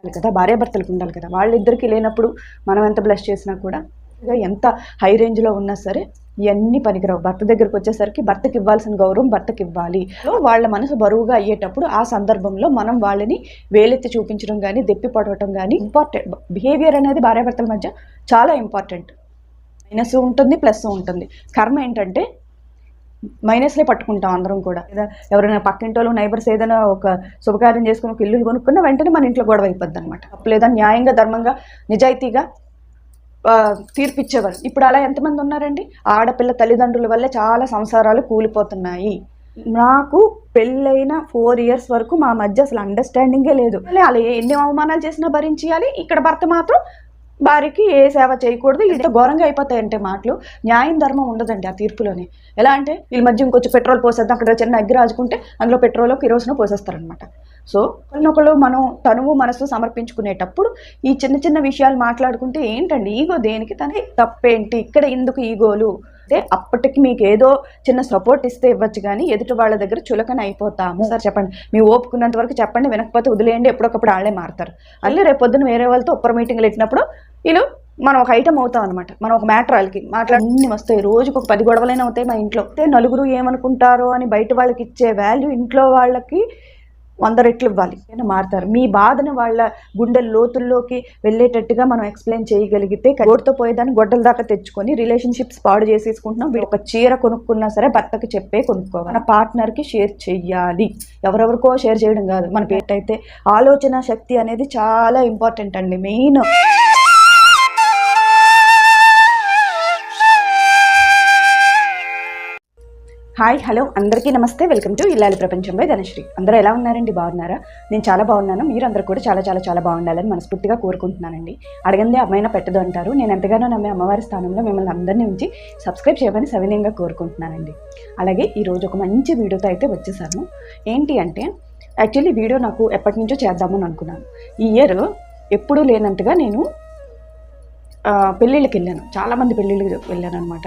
ఉండాలి కదా భార్యాభర్తలకు ఉండాలి కదా. వాళ్ళిద్దరికీ లేనప్పుడు మనం ఎంత బ్లెస్ చేసినా కూడా ఎంత హై రేంజ్లో ఉన్నా సరే ఇవన్నీ పనికిరావు. భర్త దగ్గరికి వచ్చేసరికి భర్తకి ఇవ్వాల్సిన గౌరవం భర్తకి ఇవ్వాలి. వాళ్ళ మనసు బరువుగా అయ్యేటప్పుడు ఆ సందర్భంలో మనం వాళ్ళని వేలెత్తి చూపించడం కానీ దెప్పి పడవటం కానీ ఇంపార్టెంట్ బిహేవియర్ అనేది భార్యాభర్తల మధ్య చాలా ఇంపార్టెంట్ మైనస్ ఉంటుంది ప్లస్ ఉంటుంది. కర్మ ఏంటంటే మైనస్లే పట్టుకుంటాం అందరం కూడా. లేదా ఎవరైనా పక్కింటోళ్ళు నైబర్స్ ఏదైనా ఒక శుభకార్యం చేసుకుని ఒక ఇల్లు కొనుక్కున్న వెంటనే మన ఇంట్లో గొడవ అయిపోద్ది అనమాట లేదా న్యాయంగా ధర్మంగా నిజాయితీగా తీర్పిచ్చేవారు ఇప్పుడు అలా ఎంతమంది ఉన్నారండి? ఆడపిల్ల తల్లిదండ్రుల వల్లే చాలా సంసారాలు కూలిపోతున్నాయి. నాకు పెళ్ళైన ఫోర్ ఇయర్స్ వరకు మా మధ్య అసలు అండర్స్టాండింగే లేదు. అలా ఎన్ని అవమానాలు చేసినా భరించాలి ఇక్కడ భర్త మాత్రం భార్యకి ఏ సేవ చేయకూడదు. ఇంత ఘోరంగా అయిపోతాయంటే మాటలు. న్యాయం ధర్మం ఉండదండి ఆ తీర్పులోనే. ఎలా అంటే వీళ్ళ మధ్య ఇంకొంచెం పెట్రోల్ పోసేద్దాం అక్కడ చిన్న అగ్గి రాజుకుంటే అందులో పెట్రోల్ కిరోసిన్ పోసేస్తారనమాట సో ఒకరినొకరు మనం తనువు మనసు సమర్పించుకునేటప్పుడు ఈ చిన్న చిన్న విషయాలు మాట్లాడుకుంటే ఏంటండి? ఈగో దేనికి? తన తప్పేంటి? ఇక్కడ ఎందుకు ఈగోలు? అంటే అప్పటికి మీకు ఏదో చిన్న సపోర్ట్ ఇస్తే ఇవ్వచ్చు కానీ ఎదుటి వాళ్ళ దగ్గర చులకన అయిపోతాము. సార్ చెప్పండి. మీ ఓపుకున్నంత వరకు చెప్పండి వినకపోతే వదిలేయండి. ఎప్పుడొకప్పుడు వాళ్ళే మారుతారు. అల్లే రేపు పొద్దున వేరే వాళ్ళతో ఉప్పర్ మీటింగ్లు పెట్టినప్పుడు ఇలా మనం ఒక ఐటమ్ అవుతాం అనమాట మనం ఒక మ్యాటర్ వాళ్ళకి మాట్లాడి అన్ని వస్తాయి. రోజుకు ఒక పది గొడవలైనా అవుతాయి మా ఇంట్లో. అయితే నలుగురు ఏమనుకుంటారో అని బయట వాళ్ళకి ఇచ్చే వాల్యూ ఇంట్లో వాళ్ళకి వంద రెట్లు ఇవ్వాలి. అయినా మారుతారు. మీ బాధను వాళ్ళ గుండె లోతుల్లోకి వెళ్ళేటట్టుగా మనం ఎక్స్ప్లెయిన్ చేయగలిగితే గోడుతో పోయేదాన్ని గొడ్డల దాకా తెచ్చుకొని రిలేషన్షిప్స్ పాడు చేసేసుకుంటున్నాం. వీడు ఒక చీర కొనుక్కున్నా సరే భర్తకి చెప్పే కొనుక్కోవాలి. మన పార్ట్నర్కి షేర్ చెయ్యాలి. ఎవరెవరికో షేర్ చేయడం కాదు. మన పేటైతే ఆలోచన శక్తి అనేది చాలా ఇంపార్టెంట్ అండి. మెయిన్ హాయ్ హలో అందరికీ నమస్తే. వెల్కమ్ టు ఇల్లాలి ప్రపంచం బై ధనశ్రీ. అందరూ ఎలా ఉన్నారండి? బాగున్నారా? నేను చాలా బాగున్నాను. మీరు కూడా చాలా చాలా చాలా బాగుండాలని మనస్ఫూర్తిగా కోరుకుంటున్నానండి. అడగందే అమ్మాయిన పెట్టదు అంటారు. నేను ఎంతగానో నమ్మే అమ్మవారి స్థానంలో మిమ్మల్ని అందరినీ ఉంచి సబ్స్క్రైబ్ చేయమని సవినయంగా కోరుకుంటున్నానండి. అలాగే ఈరోజు ఒక మంచి వీడియోతో అయితే వచ్చేసాను. ఏంటి అంటే యాక్చువల్లీ వీడియో నాకు ఎప్పటి నుంచో చేద్దామని అనుకున్నాను. ఈ ఇయర్ ఎప్పుడూ లేనంతగా నేను పెళ్ళిళ్ళకి వెళ్ళాను. చాలామంది పెళ్ళిళ్ళకి వెళ్ళాను అనమాట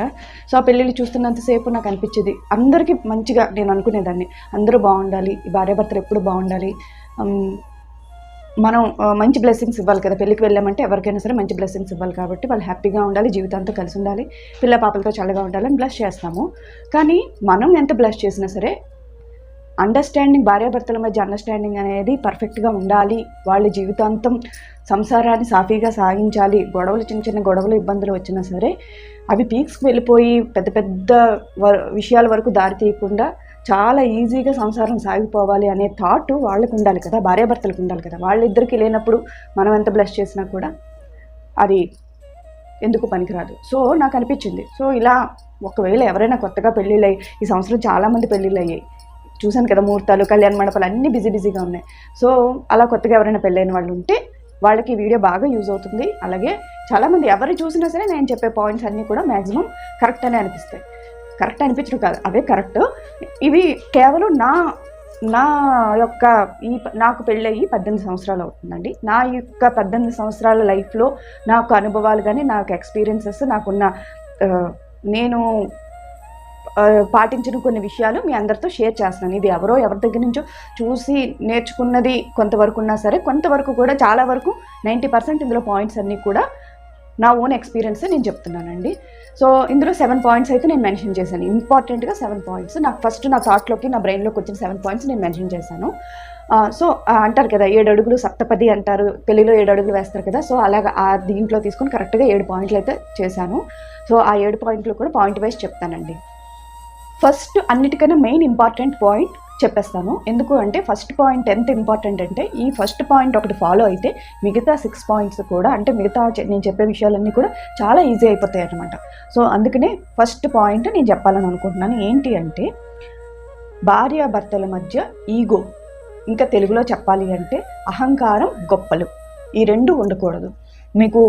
సో ఆ పెళ్ళిళ్ళు చూస్తున్నంతసేపు నాకు అనిపించేది అందరికీ మంచిగా నేను అనుకునేదాన్ని. అందరూ బాగుండాలి ఈ భార్యాభర్తలు ఎప్పుడు బాగుండాలి. మనం మంచి బ్లెస్సింగ్స్ ఇవ్వాలి కదా. పెళ్ళికి వెళ్ళామంటే ఎవరికైనా సరే మంచి బ్లెస్సింగ్స్ ఇవ్వాలి కాబట్టి వాళ్ళు హ్యాపీగా ఉండాలి జీవితంతో కలిసి ఉండాలి పిల్ల పాపలతో చల్లగా ఉండాలని బ్లష్ చేస్తాము. కానీ మనం ఎంత బ్లష్ చేసినా సరే అండర్స్టాండింగ్ భార్యాభర్తల మధ్య అండర్స్టాండింగ్ అనేది పర్ఫెక్ట్గా ఉండాలి. వాళ్ళ జీవితాంతం సంసారాన్ని సాఫీగా సాగించాలి. గొడవలు చిన్న చిన్న గొడవలు ఇబ్బందులు వచ్చినా సరే అవి పీక్స్కి వెళ్ళిపోయి పెద్ద పెద్ద వ- విషయాల వరకు దారి తీయకుండా చాలా ఈజీగా సంసారం సాగిపోవాలి అనే థాట్ వాళ్ళకు ఉండాలి కదా భార్యాభర్తలకు ఉండాలి కదా. వాళ్ళిద్దరికీ లేనప్పుడు మనం ఎంత బ్లెస్ చేసినా కూడా అది ఎందుకు పనికిరాదు. సో నాకు అనిపించింది. సో ఇలా ఒకవేళ ఎవరైనా కొత్తగా పెళ్ళిళ్ళు అయ్యి ఈ సంవత్సరం చాలామంది పెళ్ళిళ్ళు అయ్యాయి చూశాను కదా ముహూర్తాలు కళ్యాణ మండపాలు అన్నీ బిజీ బిజీగా ఉన్నాయి. సో అలా కొత్తగా ఎవరైనా పెళ్ళైన వాళ్ళు ఉంటే వాళ్ళకి వీడియో బాగా యూజ్ అవుతుంది. అలాగే చాలామంది ఎవరు చూసినా సరే నేను చెప్పే పాయింట్స్ అన్నీ కూడా మ్యాక్సిమం కరెక్ట్ అనే అనిపిస్తాయి. కరెక్ట్ అనిపించడం కాదు అవే కరెక్ట్. ఇవి కేవలం నా నా యొక్క ఈ నాకు పెళ్ళయి పద్దెనిమిది సంవత్సరాలు అవుతుందండి. నా యొక్క పద్దెనిమిది సంవత్సరాల లైఫ్లో నాకు అనుభవాలు కానీ నాకు ఎక్స్పీరియన్సెస్ నాకున్న నేను పాటించిన కొన్ని విషయాలు మీ అందరితో షేర్ చేస్తున్నాను. ఇది ఎవరో ఎవరి దగ్గర నుంచో చూసి నేర్చుకున్నది కొంతవరకు ఉన్నా సరే కొంతవరకు కూడా చాలా వరకు నైంటీ పర్సెంట్ ఇందులో పాయింట్స్ అన్నీ కూడా నా ఓన్ ఎక్స్పీరియన్స్ నేను చెప్తున్నానండి. సో ఇందులో సెవెన్ పాయింట్స్ అయితే నేను మెన్షన్ చేశాను. ఇంపార్టెంట్గా సెవెన్ పాయింట్స్. నాకు ఫస్ట్ నా థాట్లోకి నా బ్రెయిన్లోకి వచ్చిన సెవెన్ పాయింట్స్ నేను మెన్షన్ చేశాను. సో అంటారు కదా ఏడు అడుగులు సప్తపది అంటారు. పెళ్ళిలో ఏడు అడుగులు వేస్తారు కదా సో అలాగా ఆ దీంట్లో తీసుకొని కరెక్ట్గా ఏడు పాయింట్లు అయితే చేశాను. సో ఆ ఏడు పాయింట్లు కూడా పాయింట్ వైజ్ చెప్తానండి. ఫస్ట్ అన్నిటికన్నా మెయిన్ ఇంపార్టెంట్ పాయింట్ చెప్పేస్తాను. ఎందుకు అంటే ఫస్ట్ పాయింట్ ఎంత ఇంపార్టెంట్ అంటే ఈ ఫస్ట్ పాయింట్ ఒకటి ఫాలో అయితే మిగతా సిక్స్ పాయింట్స్ కూడా అంటే మిగతా నేను చెప్పే విషయాలన్నీ కూడా చాలా ఈజీ అయిపోతాయి అనమాట సో అందుకనే ఫస్ట్ పాయింట్ నేను చెప్పాలని అనుకుంటున్నాను. ఏంటి అంటే భార్యాభర్తల మధ్య ఈగో ఇంకా తెలుగులో చెప్పాలి అంటే అహంకారం గొప్పలు. ఈ రెండు ఉండకూడదు. మీకు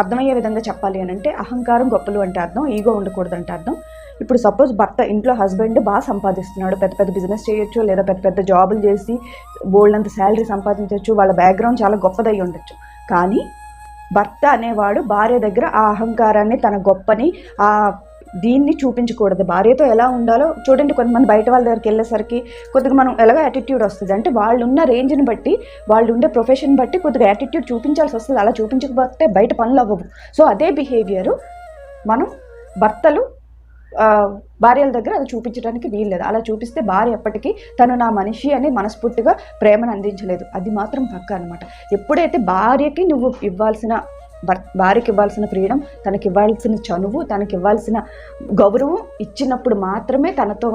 అర్థమయ్యే విధంగా చెప్పాలి అని అంటే అహంకారం గొప్పలు అంటే అర్థం ఈగో ఉండకూడదు అంటే అర్థం. ఇప్పుడు సపోజ్ భర్త ఇంట్లో హస్బెండ్ బాగా సంపాదిస్తున్నాడు పెద్ద పెద్ద బిజినెస్ చేయొచ్చు లేదా పెద్ద పెద్ద జాబులు చేసి బోల్డ్ అంత శాలరీ సంపాదించవచ్చు వాళ్ళ బ్యాక్గ్రౌండ్ చాలా గొప్పదై ఉండొచ్చు. కానీ భర్త అనేవాడు భార్య దగ్గర ఆ అహంకారాన్ని తన గొప్పని ఆ దీన్ని చూపించకూడదు. భార్యతో ఎలా ఉండాలో చూడండి కొంతమంది బయట వాళ్ళ దగ్గరికి వెళ్ళేసరికి కొద్దిగా మనం ఎలాగో యాటిట్యూడ్ వస్తుంది. అంటే వాళ్ళు ఉన్న రేంజ్ని బట్టి వాళ్ళు ఉండే ప్రొఫెషన్ బట్టి కొద్దిగా యాటిట్యూడ్ చూపించాల్సి వస్తుంది. అలా చూపించకపోతే బయట పనులు అవ్వవు. సో అదే బిహేవియరు మనం భర్తలు భార్యల దగ్గర అది చూపించడానికి వీల్లేదు. అలా చూపిస్తే భార్య ఎప్పటికీ తను నా మనిషి అని మనస్ఫూర్తిగా ప్రేమను అందించలేదు. అది మాత్రం పక్క అనమాట ఎప్పుడైతే భార్యకి నువ్వు ఇవ్వాల్సిన భార్యకి ఇవ్వాల్సిన ఫ్రీడమ్ తనకి ఇవ్వాల్సిన చనువు తనకి ఇవ్వాల్సిన గౌరవం ఇచ్చినప్పుడు మాత్రమే తనతో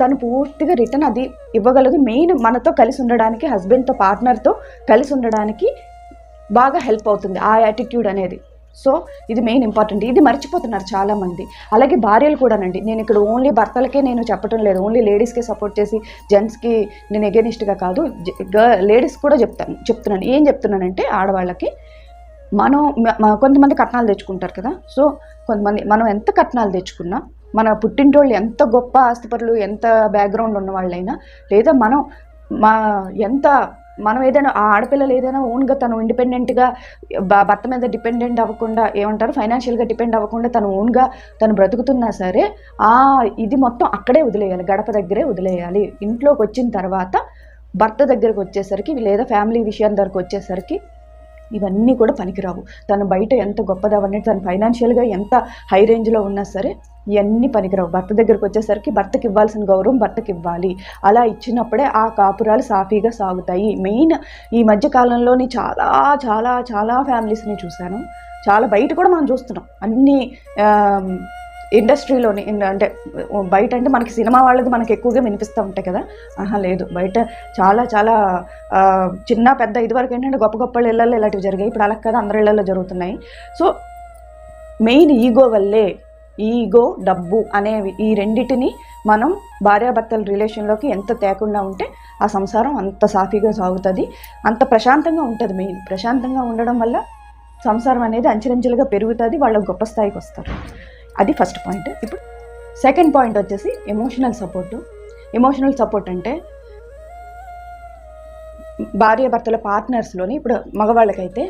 తను పూర్తిగా రిటర్న్ అది ఇవ్వగలదు. మెయిన్ మనతో కలిసి ఉండడానికి హస్బెండ్తో పార్ట్నర్తో కలిసి ఉండడానికి బాగా హెల్ప్ అవుతుంది. ఆ యాటిట్యూడ్ అనేది. సో ఇది మెయిన్ ఇంపార్టెంట్ ఇది మర్చిపోతున్నారు చాలామంది. అలాగే భార్యలు కూడానండి. నేను ఇక్కడ ఓన్లీ భర్తలకే నేను చెప్పడం లేదు. ఓన్లీ లేడీస్కే సపోర్ట్ చేసి జెంట్స్కి నేను ఎగెనిస్ట్గా కాదు. లేడీస్ కూడా చెప్తాను చెప్తున్నాను. ఏం చెప్తున్నానంటే ఆడవాళ్ళకి మనం కొంతమంది కట్నాలు తెచ్చుకుంటారు కదా. సో కొంతమంది మనం ఎంత కట్నాలు తెచ్చుకున్నా మన పుట్టింటోళ్ళు ఎంత గొప్ప ఆస్తిపరులు ఎంత బ్యాక్గ్రౌండ్ ఉన్న వాళ్ళైనా లేదా మనం మా ఎంత మనం ఏదైనా ఆ ఆడపిల్లలు ఏదైనా ఓన్గా తను ఇండిపెండెంట్గా భర్త మీద డిపెండెంట్ అవ్వకుండా ఏమంటారు? ఫైనాన్షియల్గా డిపెండ్ అవ్వకుండా తను ఓన్గా తను బ్రతుకుతున్నా సరే ఆ ఇది మొత్తం అక్కడే వదిలేయాలి గడప దగ్గరే వదిలేయాలి. ఇంట్లోకి వచ్చిన తర్వాత భర్త దగ్గరకు వచ్చేసరికి లేదా ఫ్యామిలీ విషయం దగ్గరకు వచ్చేసరికి ఇవన్నీ కూడా పనికిరావు. తను బయట ఎంత గొప్పదవన్నీ తను ఫైనాన్షియల్గా ఎంత హై రేంజ్లో ఉన్నా సరే ఇవన్నీ పనికిరావు. భర్త దగ్గరికి వచ్చేసరికి భర్తకి ఇవ్వాల్సిన గౌరవం భర్తకి ఇవ్వాలి. అలా ఇచ్చినప్పుడే ఆ కాపురాలు సాఫీగా సాగుతాయి. మెయిన్ ఈ మధ్య కాలంలోని చాలా చాలా చాలా ఫ్యామిలీస్ని చూశాను. చాలా బయట కూడా మనం చూస్తున్నాం. అన్ని ఇండస్ట్రీలోని అంటే బయట అంటే మనకి సినిమా వాళ్ళది మనకి ఎక్కువగా వినిపిస్తూ ఉంటాయి కదా? ఆహా లేదు. బయట చాలా చాలా చిన్న పెద్ద ఇదివరకు ఏంటంటే గొప్ప గొప్ప ఇళ్ళల్లో ఇలాంటివి జరిగాయి. ఇప్పుడు అలా కదా అందరి ఇళ్ళల్లో జరుగుతున్నాయి. సో మెయిన్ ఈగో వల్లే ఈగో డబ్బు అనేవి ఈ రెండిటిని మనం భార్యాభర్తల రిలేషన్లోకి ఎంత తేకుండా ఉంటే ఆ సంసారం అంత సాఫీగా సాగుతుంది. అంత ప్రశాంతంగా ఉంటుంది మెయిన్. ప్రశాంతంగా ఉండడం వల్ల సంసారం అనేది అంచెలంచెలుగా పెరుగుతుంది. వాళ్ళ గొప్ప స్థాయికి వస్తారు. అది ఫస్ట్ పాయింట్ ఇప్పుడు సెకండ్ పాయింట్ వచ్చేసి ఎమోషనల్ సపోర్టు ఎమోషనల్ సపోర్ట్ అంటే భార్య భర్తల పార్ట్నర్స్లోని ఇప్పుడు మగవాళ్ళకైతే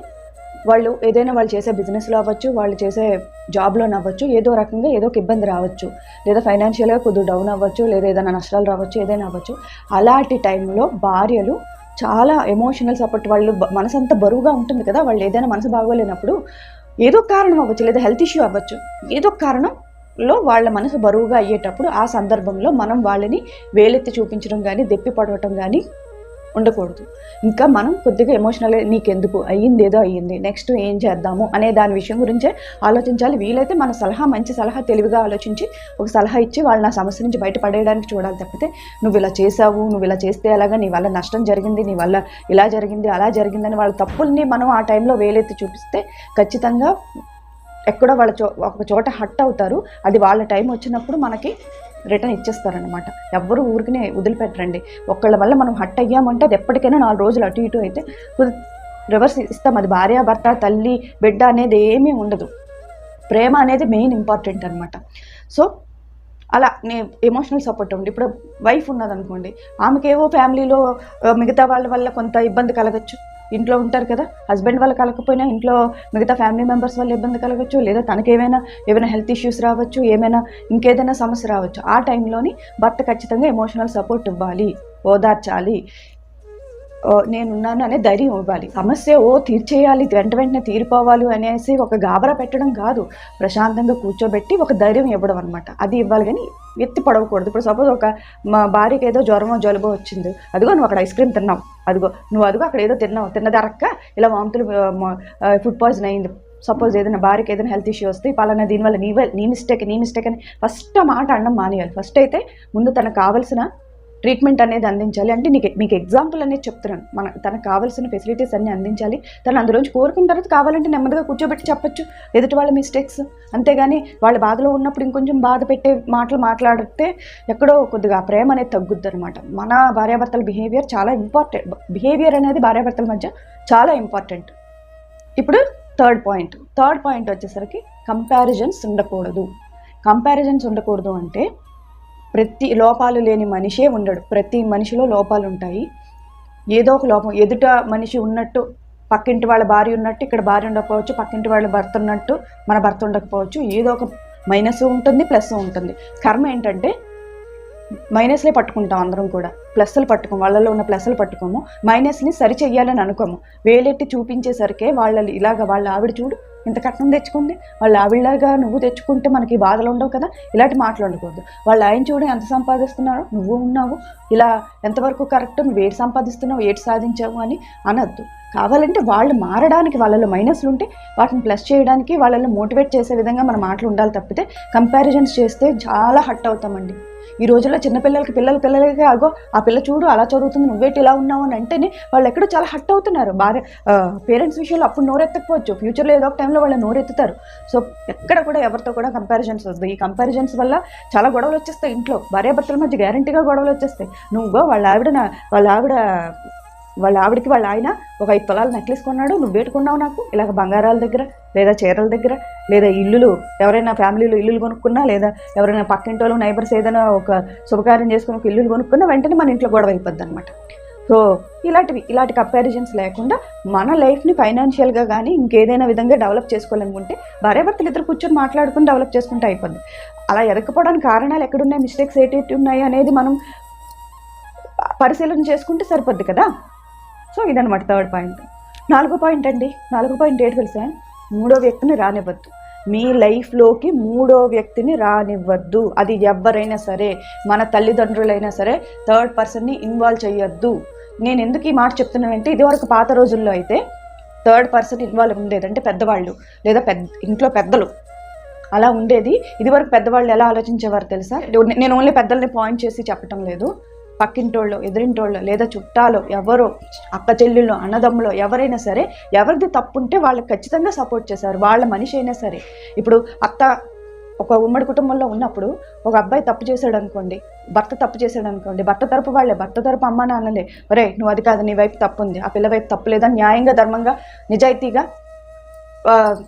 వాళ్ళు ఏదైనా వాళ్ళు చేసే బిజినెస్లో అవ్వచ్చు వాళ్ళు చేసే జాబ్లో అవ్వచ్చు ఏదో రకంగా ఏదో ఒక ఇబ్బంది రావచ్చు. లేదా ఫైనాన్షియల్గా కొద్దిగా డౌన్ అవ్వచ్చు లేదా ఏదైనా నష్టాలు రావచ్చు ఏదైనా అవ్వచ్చు. అలాంటి టైంలో భార్యలు చాలా ఎమోషనల్ సపోర్ట్ వాళ్ళు మనసు మనసంతా బరువుగా ఉంటుంది కదా వాళ్ళు ఏదైనా మనసు బాగోలేనప్పుడు ఏదో కారణం అవ్వచ్చు లేదా హెల్త్ ఇష్యూ అవ్వచ్చు. ఏదో కారణంలో వాళ్ళ మనసు బరువుగా అయ్యేటప్పుడు ఆ సందర్భంలో మనం వాళ్ళని వేలెత్తి చూపించడం కానీ దెప్పి పడవటం కానీ ఉండకూడదు. ఇంకా మనం కొద్దిగా ఎమోషనల్ నీకెందుకు? అయ్యింది ఏదో అయ్యింది. నెక్స్ట్ ఏం చేద్దాము? అనే దాని విషయం గురించే ఆలోచించాలి. వీలైతే మన సలహా మంచి సలహా తెలివిగా ఆలోచించి ఒక సలహా ఇచ్చి వాళ్ళ నా సమస్య నుంచి బయటపడేయడానికి చూడాలి తప్పితే నువ్వు ఇలా చేసావు నువ్వు ఇలా చేస్తే అలాగా నీ వల్ల నష్టం జరిగింది నీ వల్ల ఇలా జరిగింది అలా జరిగిందని వాళ్ళ తప్పుల్ని మనం ఆ టైంలో వేలెత్తి చూపిస్తే ఖచ్చితంగా ఎక్కడో వాళ్ళ చో ఒక చోట హట్ అవుతారు. అది వాళ్ళ టైం వచ్చినప్పుడు మనకి రిటర్న్ ఇచ్చేస్తారనమాట ఎవ్వరూ ఊరికనే వదిలిపెట్టరండి. ఒక్కళ్ళ వల్ల మనం హట్ అయ్యామంటే అది ఎప్పటికైనా నాలుగు రోజులు అటు ఇటు అయితే రివర్స్ ఇస్తాం. అది భార్య భర్త తల్లి బిడ్డ అనేది ఏమీ ఉండదు. ప్రేమ అనేది మెయిన్ ఇంపార్టెంట్ అనమాట సో అలా నే ఎమోషనల్ సపోర్ట్ ఉంది ఇప్పుడు వైఫ్ ఉన్నదనుకోండి ఆమెకేవో ఫ్యామిలీలో మిగతా వాళ్ళ వల్ల కొంత ఇబ్బంది కలగచ్చు. ఇంట్లో ఉంటారు కదా హస్బెండ్ వాళ్ళు కలగకపోయినా ఇంట్లో మిగతా ఫ్యామిలీ మెంబర్స్ వల్ల ఇబ్బంది కలగచ్చు లేదా తనకేమైనా ఏమైనా హెల్త్ ఇష్యూస్ రావచ్చు ఏమైనా ఇంకేదైనా సమస్య రావచ్చు. ఆ టైంలోని భర్త ఖచ్చితంగా ఎమోషనల్ సపోర్ట్ ఇవ్వాలి ఓదార్చాలి. నేనున్నాను అనే ధైర్యం ఇవ్వాలి. సమస్య ఓ తీర్చేయాలి వెంట వెంటనే తీరిపోవాలి అనేసి ఒక గాబరా పెట్టడం కాదు. ప్రశాంతంగా కూర్చోబెట్టి ఒక ధైర్యం ఇవ్వడం అనమాట అది ఇవ్వాలి కానీ ఎత్తి పడవకూడదు ఇప్పుడు సపోజ్ ఒక మా భార్యకి ఏదో జ్వరమో జలుబో వచ్చింది. అదిగో నువ్వు అక్కడ ఐస్ క్రీమ్ తిన్నావు. అదిగో నువ్వు అదిగో అక్కడ ఏదో తిన్నావు. తిన్నదరక్క ఇలా వాంతులు ఫుడ్ పాయిజన్ అయింది. సపోజ్ ఏదైనా భార్యకి ఏదైనా హెల్త్ ఇష్యూ వస్తే పలానా దీనివల్ల నీ నీ మిస్టేక్ నీ మిస్టేక్ అని ఫస్ట్ మాట అనడం మానేయాలి. ఫస్ట్ అయితే ముందు తనకు కావాల్సిన ట్రీట్మెంట్ అనేది అందించాలి. అంటే నీకు మీకు ఎగ్జాంపుల్ అనేది చెప్తున్నాను. మన తనకు కావాల్సిన ఫెసిలిటీస్ అన్నీ అందించాలి. తను అందులోంచి కోరుకున్న తర్వాత కావాలంటే నెమ్మదిగా కూర్చోబెట్టి చెప్పొచ్చు. ఎదుటి వాళ్ళ మిస్టేక్స్. అంతేగాని వాళ్ళ బాధలో ఉన్నప్పుడు ఇంకొంచెం బాధ పెట్టే మాటలు మాట్లాడితే ఎక్కడో కొద్దిగా ఆ ప్రేమ అనేది తగ్గుద్ది అనమాట మన భార్యాభర్తల బిహేవియర్ చాలా ఇంపార్టెంట్. బిహేవియర్ అనేది భార్యాభర్తల మధ్య చాలా ఇంపార్టెంట్. ఇప్పుడు థర్డ్ పాయింట్. థర్డ్ పాయింట్ వచ్చేసరికి కంపారిజన్స్ ఉండకూడదు. కంపారిజన్స్ ఉండకూడదు అంటే ప్రతి లోపాలు లేని మనిషే ఉండడు. ప్రతి మనిషిలో లోపాలు ఉంటాయి. ఏదో ఒక లోపం ఎదుట మనిషి ఉన్నట్టు పక్కింటి వాళ్ళ భార్య ఉన్నట్టు ఇక్కడ భార్య ఉండకపోవచ్చు పక్కింటి వాళ్ళ భర్త ఉన్నట్టు మన భర్త ఉండకపోవచ్చు ఏదో ఒక మైనస్ ఉంటుంది ప్లస్ ఉంటుంది. కర్మ ఏంటంటే మైనస్లే పట్టుకుంటాం అందరం కూడా. ప్లస్లు పట్టుకోము వాళ్ళలో ఉన్న ప్లస్లు పట్టుకోము. మైనస్ని సరి చెయ్యాలని అనుకోము. వేలెట్టి చూపించేసరికే వాళ్ళ ఇలాగ వాళ్ళ ఆవిడ చూడు ఇంత కట్నం తెచ్చుకుంది. వాళ్ళ ఆవిడలాగా నువ్వు తెచ్చుకుంటే మనకి బాధలు ఉండవు కదా? ఇలాంటి మాటలు ఉండకూడదు. వాళ్ళు ఆయన చూడు ఎంత సంపాదిస్తున్నారో నువ్వు ఉన్నావు. ఇలా ఎంతవరకు కరెక్ట్ నువ్వు ఏటి సంపాదిస్తున్నావు ఏటి సాధించావు అని అనొద్దు. కావాలంటే వాళ్ళు మారడానికి వాళ్ళలో మైనస్లు ఉంటే వాటిని ప్లస్ చేయడానికి వాళ్ళని మోటివేట్ చేసే విధంగా మన మాటలు ఉండాలి తప్పితే కంపారిజన్స్ చేస్తే చాలా హట్ అవుతామండి. ఈ రోజుల్లో చిన్నపిల్లలకి పిల్లల పిల్లలకి అగో ఆ పిల్ల చూడు అలా చదువుతుంది నువ్వేటి ఇలా ఉన్నావు అని అంటేనే వాళ్ళు ఎక్కడో చాలా హట్ అవుతున్నారు. భార్య పేరెంట్స్ విషయంలో అప్పుడు నోరెత్తకపోవచ్చు. ఫ్యూచర్లో ఏదో ఒక టైంలో వాళ్ళు నోరెత్తుతారు. సో ఎక్కడ కూడా ఎవరితో కూడా కంపారిజన్స్ వస్తుంది ఈ కంపారిజన్స్ వల్ల చాలా గొడవలు వచ్చేస్తాయి ఇంట్లో. భార్యాభర్తల మధ్య గ్యారంటీగా గొడవలు వచ్చేస్తాయి. నువ్వు వాళ్ళ ఆవిడ వాళ్ళ ఆవిడ వాళ్ళ ఆవిడకి వాళ్ళ ఆయన ఒక ఐదు పొలాలు నెక్లెస్ కొన్నాడు. నువ్వు పెట్టుకున్నావు నాకు? ఇలాగ బంగారాల దగ్గర లేదా చీరల దగ్గర లేదా ఇల్లులు ఎవరైనా ఫ్యామిలీలో ఇల్లులు కొనుక్కున్నా లేదా ఎవరైనా పక్కింటి వాళ్ళు నైబర్స్ ఏదైనా ఒక శుభకార్యం చేసుకుని ఒక ఇల్లులు కొనుక్కున్నా వెంటనే మన ఇంట్లో గొడవ అయిపోద్ది అనమాట సో ఇలాంటివి ఇలాంటి కంపారిజన్స్ లేకుండా మన లైఫ్ని ఫైనాన్షియల్గా కానీ ఇంకేదైనా విధంగా డెవలప్ చేసుకోవాలనుకుంటే భార్యాభర్తలు ఇద్దరు కూర్చొని మాట్లాడుకుని డెవలప్ చేసుకుంటే అయిపోద్ది. అలా ఎదకపోవడానికి కారణాలు ఎక్కడున్నాయి? మిస్టేక్స్ ఏంటి ఉన్నాయి అనేది మనం పరిశీలన చేసుకుంటే సరిపోద్ది కదా? సో ఇదనమాట థర్డ్ పాయింట్ నాలుగో పాయింట్ అండి. నాలుగో పాయింట్ ఏంటి తెలుసా? మూడో వ్యక్తిని రానివ్వద్దు. మీ లైఫ్లోకి మూడో వ్యక్తిని రానివ్వద్దు. అది ఎవరైనా సరే మన తల్లిదండ్రులైనా సరే థర్డ్ పర్సన్ని ఇన్వాల్వ్ చేయొద్దు. నేను ఎందుకు ఈ మాట చెప్తున్నానంటే ఇదివరకు పాత రోజుల్లో అయితే థర్డ్ పర్సన్ ఇన్వాల్వ్ ఉండేది అంటే పెద్దవాళ్ళు లేదా పెద్ద ఇంట్లో పెద్దలు అలా ఉండేది. ఇదివరకు పెద్దవాళ్ళు ఎలా ఆలోచించేవారు తెలుసా? నేను ఓన్లీ పెద్దల్ని పాయింట్ చేసి చెప్పటం లేదు. పక్కింటోళ్ళు ఎదురింటోళ్ళు లేదా చుట్టాలు ఎవరో అక్క చెల్లెళ్ళు అన్నదమ్ములు ఎవరైనా సరే ఎవరిది తప్పు ఉంటే వాళ్ళకి ఖచ్చితంగా సపోర్ట్ చేశారు. వాళ్ళ మనిషి అయినా సరే. ఇప్పుడు అత్త ఒక ఉమ్మడి కుటుంబంలో ఉన్నప్పుడు ఒక అబ్బాయి తప్పు చేశాడు అనుకోండి భర్త తప్పు చేశాడు అనుకోండి భర్త తరపు వాళ్ళే భర్త తరపు అమ్మ నాన్నలే. ఒరే నువ్వు అది కాదు నీ వైపు తప్పు ఉంది ఆ పిల్ల వైపు తప్పు లేదా న్యాయంగా ధర్మంగా నిజాయితీగా